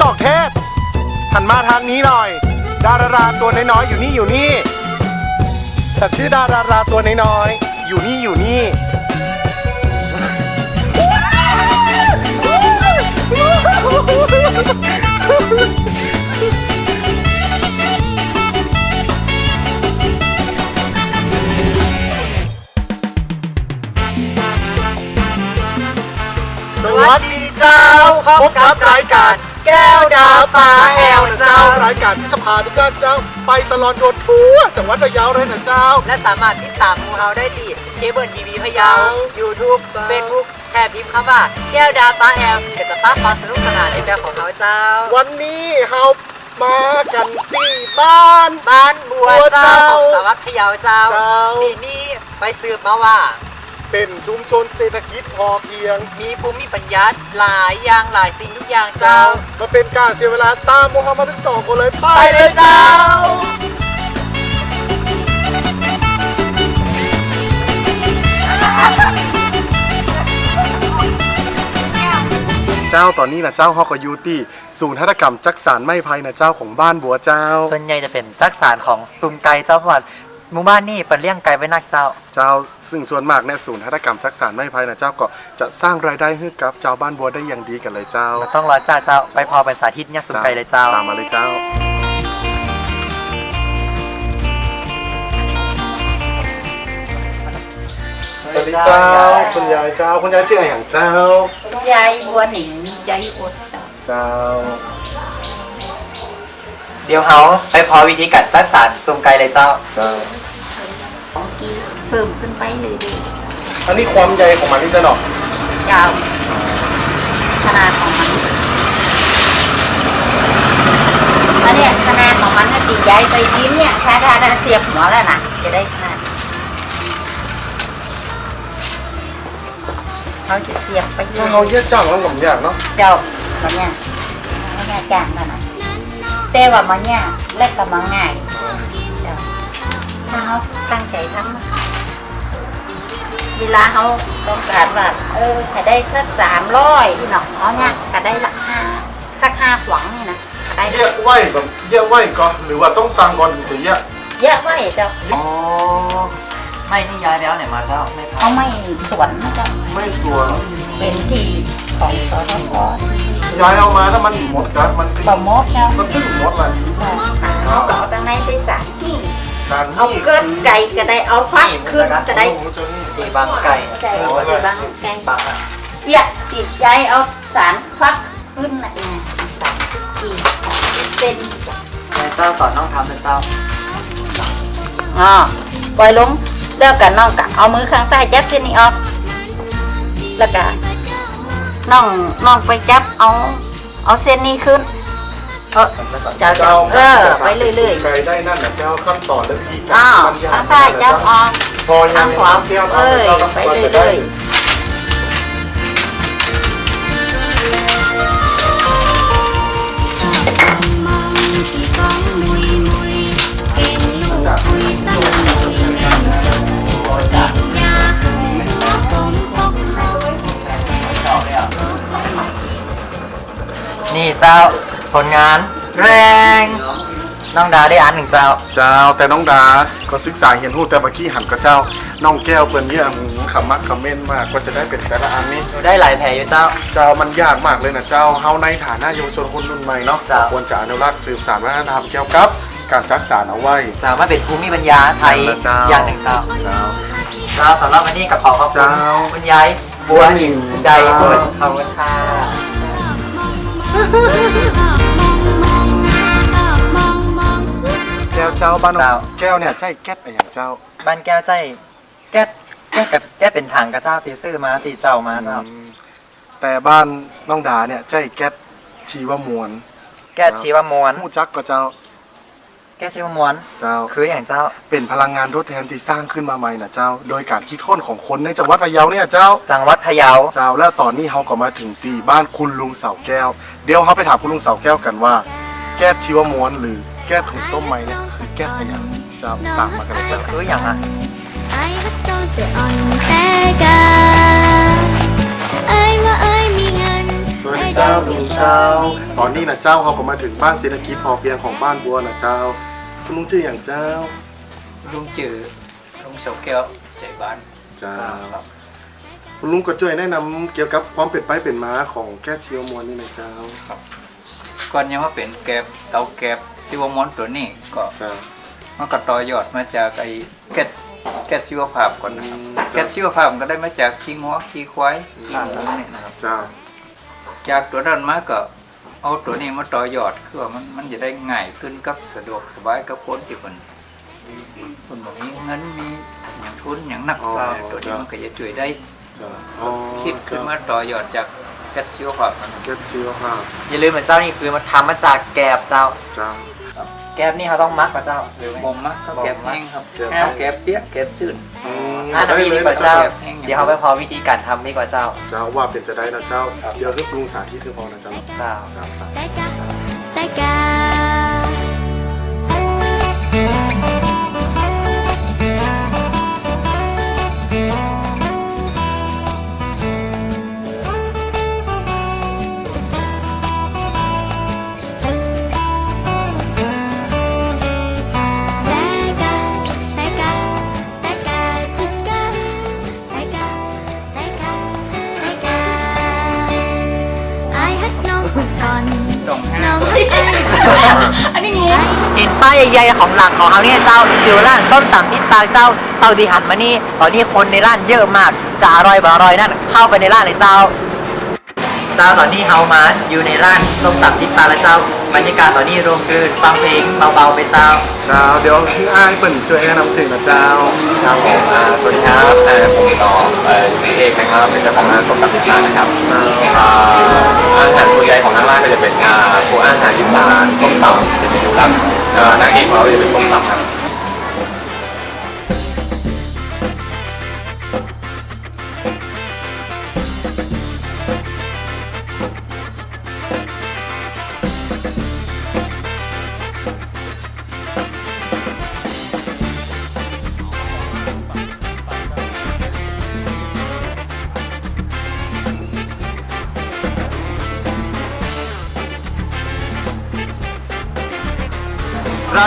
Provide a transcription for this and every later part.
จอกเทศหันมาทางนี้หน่อย ดาราราตัวน้อยๆอยู่นี่อยู่นี่ฉันชื่อดาราราตัวน้อยๆอยู่นี่อยู่นี่สวัสดีเจ้าพบกับรายการ แก้วดาวปลาแอลนะเจ้า รายการที่จะพาทุกท่านเจ้า ไปตลอดโดดทั่วจังหวัดระยองเลยนะเจ้า และสามารถติดตามพวกเราได้ที่เคเบิลทีวีพะเยา YouTube Facebook แค่พิมพ์คำว่าแก้วดาวปลาแอมเกิดจะป้าความสนุกสนานในแบบของเราเจ้า วันนี้เรามากันที่บ้าน บ้านบัวเจ้าของสวัสดิ์พะเยาเจ้าเจ้าที่นี่ไปสืบมาว่า เป็นชุมชนเศรษฐกิจพอเพียง มีภูมิปัญญาหลายอย่างหลายสิ่งทุกอย่างเจ้า มาเป็นการเสียเวลาตามโมฮัมหมัดทั้งสองคนเลยไปไปเลยเจ้า เจ้าตอนนี้นะเจ้าฮอกยูตี้ศูนย์หัตถกรรมจักสารไม้ไผ่นะเจ้าของบ้านบัวเจ้า ส่วนใหญ่จะเป็นจักสารของซุมไก่เจ้าเพราะว่าหมู่บ้านนี่เป็นเลี้ยงไก่ไว้นักเจ้า เจ้า ซึ่งส่วนมากเนี่ยศูนย์หัตถกรรมจักสารไม้ไผ่นะเจ้าก็จะสร้างรายได้ให้กับเจ้าบ้านบัวได้อย่างดีกันเลยเจ้าเราต้องรอจ้าเจ้าไปพอไปสาธิตเนี่ยซุมไก่เลยเจ้าตามมาเลยเจ้า สวัสดีเจ้า คุณยายเจ้า คุณยายชื่ออะไรอย่างเจ้า ยายบัวหนิงยายอดจ้ะเจ้า เดี๋ยวเขาไปพอวิธีการจักสารซุมไก่เลยเจ้า เจ้าของกี เพิ่มขึ้นไปเลยดิอันนี้ความใหญ่ของมันนี่จะหนอกยาวขนาดของมันอันเนี้ยขนาดของมันถ้าติดใหญ่ไปยิ้มเนี่ยถ้าถ้าถ้าเสียบหัวแล้วนะจะได้ขนาดเขาจะเสียบไปเยถ้าอะเขาเยอะจังแล้วผมอยากเนาะเจ้ามันเนี่ยมันเนี่ยจางกันนะแต่ว่ามันเนี่ยเล็กกับมันง่ายเจ้าถ้าเขาตั้งใจทำนะ เวลาเขาต้องการว่าเออจะได้สักสามร้อยหนอกเขาเนี่ยก็ได้ละห้าสักห้าขวังนี่นะก็ได้เยอะไหวแบบเยอะไหวก่อนหรือว่าต้องสั่งก่อนถึงจะเยอะเยอะไว้เจ้าอ๋อไม่นี่ย้ายแล้วไหนมาเจ้าไม่เขาไม่สวนนะเจ้าไม่สวนเป็นที่ของสทชย้ายเอามาถ้ามันหมดกันมันบ่มดเจ้ามันตึ้งหมดเลยเขาก็เอาตั้งในไปสานที่การ เอาเกินไก่ก็ได้เอาฟักขึ้นก็ได้ตีบางไก่ใจเอาไปบางแกงบางอะเปียกติดใจเอาสารฟักขึ้นน่ะนะสารกี่เป็นเจ้าสอนน้องทำเป็นเจ้าอ๋อปล่อยลงแล้วกันน้องกะเอามือข้างใต้จับเส้นนี้ออกแล้วก็น้องน้องไปจับเอาเอาเส้นนี้ขึ้น เออ เจ้าเจ้าเออไปเรื่อยๆ ไกลได้นั่นนะเจ้าขั้นตอนและวิธีๆการอ้าวบรรยายข้างใต้จับออกพอยัข้างงขวาเที่ยวเอ้ยเจ้าต้องไปควรจะเรื่ได้อยๆนี่เจ้า ผลงานแรง น้องดาได้อ่านหนึ่งเจ้า เจ้าแต่น้องดาก็ศึกษาเห็นหูแต่เมื่อกี้หันกับเจ้า น้องแก้วเปิ้นเนี่ยหืมขำมักคอมเมนต์มากก็จะได้เป็นแต่ละอันนี้หนูได้หลายแผลอยู่เจ้า เจ้ามันยากมากเลยนะเจ้าเฮาในฐานะเยาวชนคนรุ่นใหม่เนาะเจ้า ควรจะอนุรักษ์สืบสานวัฒนธรรมเกี่ยวกับ การจักสานเอาไว้เจ้ามาเป็นภูมิปัญญาไทยเจ้า อย่างหนึ่งเจ้า เจ้า เจ้าสำหรับวันนี้กับขอขอบคุณเจ้าคุณยายบัวหินใจเจ้า บุญขอบคุณค่ะแก้วเจ้าบ้านน้องแก้วเนี่ยใช่แก๊สอะไรอย่างเจ้า บ้านแก้วใจแก้แก้กับแก้เป็นถังกระเจ้าตีซื้อมาตีเจ้ามาเจ้าอืมแต่บ้านน้องดาเนี่ยใช่แก๊สชีวมวลแก้ชีวมวลหูจักก็เจ้า แก้ชีวมวลเจ้าคืออย่างเจ้า เป็นพลังงานทดแทนที่สร้างขึ้นมาใหม่นะเจ้า โดยการคิดค้นของคนในจังหวัดพะเยาเนี่ยเจ้า จังหวัดพะเยาเจ้าและตอนนี้เขาก็มาถึงตีบ้านคุณลุงเสาแก้ว เดี๋ยวเขาไปถามคุณลุงเสาแก้วกันว่า แก้ชีวมวลหรือแก้ถุงต้มไม้เนี่ยคือ แก้อะไรอย่างเจ้าตามมากันเลยเจ้าคืออย่างอะ ai bắt đầu จะอ่อนแอกันไอ้ว่าไอ้มีเงินสวัสดีเจ้าลุงเสเจ้า ตอนนี้นะเจ้าเขาก็มาถึงบ้านเศรษฐกิจพอเพียงของบ้านบัวนะเจ้า คุณลุงชื่ออย่างเจ้า ลุงจือลุงเสาแก้วใจบ้านเจ้าครับคุณลุงก็ช่วยแนะนำเกี่ยวกับความเป็นไปเป็นมาของแก้ชีวมวลนี่นะเจ้าก่อนยังว่าเป็นแกบเตาแกบ ชีวมอนตัวนี้ก็เจ้ามันก็ต่อยอดมาจากไอ้แก๊สแก๊สชีวภาพก่อนนะครับอืมแก๊สชีวภาพมันก็ได้มาจากขี้งัวขี้ควายขี้หมูเนี่ยนะครับเจ้าจากตัวนั้นมาก็เอาตัวนี้มาต่อยอดคือว่ามันมันจะได้ง่ายขึ้นกับสะดวกสบายกับคนที่คนคนบอกมีเงินมีอย่างทุนอย่างหนักเนี่ยตัวนี้มันก็จะช่วยได้เจ้าอ๋อคิดขึ้นมาต่อยอดจาก แก๊สชีวภาพนั่นแก้ชีวภาพอย่าลืมเหมือนเจ้านี่คือมันทำมาจากแกบเจ้าเจ้าแกบนี่เขาต้องมักกับเจ้าหรือไงบ่มมักครับแก๊สแห้งครับแก๊สแห้ง แก๊สเปียกแก๊สชื้นอืมอ่าได้น้ำมีเลดียกว่านะเจ้าเจ้าเดี๋ยวเขาไปพอวิธีการทำดีกว่าเจ้าเจ้าว่าเป็นจะได้นะเจ้า เดี๋ยวให้ลุงสาธิตคือพอนะเจ้า เจ้า เจ้าครับ ได้กะได้กะ องห้า no fun. เห็นป้ายใหญ่ๆของหลังของเขาเนี่ยเจ้าอยู่ร้านส้มตำที่ปากเจ้าเตาดีหันมานี่ตอนนี้คนในร้านเยอะมากจะอร่อยบ่อร่อยนั่นเข้าไปในร้านเลยเจ้าเจ้าตอนนี้เฮามาอยู่ในร้านส้มตำที่ปากแล้วเจ้าบรรยากาศตอนนี้รวมคือฟังเพลงเบาๆไปเจ้าเจ้าเดี๋ยวพี่อ้ายเปิ่นช่วยแนะนำถึงนะเจ้าครับผมอ่าสวัสดีครับเอ่อผมต่อเอ่อชื่อเอกนะครับเป็นเจ้าของร้านต้มตำพิซซ่านะครับอ่าอาหารส่วนใหญ่ของทางร้าน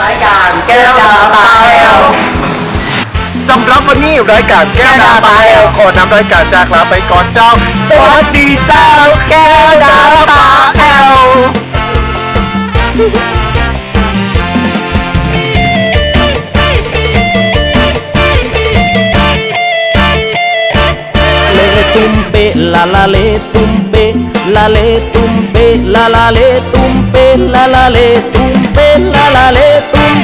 รายการแก้วดาวตาแอลสำหรับวันนี้รายการแก้วดาวตาแอลขอนำรายการจากลาไปก่อนเจ้า สวัสดีเจ้าแก้วดาวตาแอล le tumpe la la le tumpe la le tumpe la la le tumpe la la le tumpe la letra.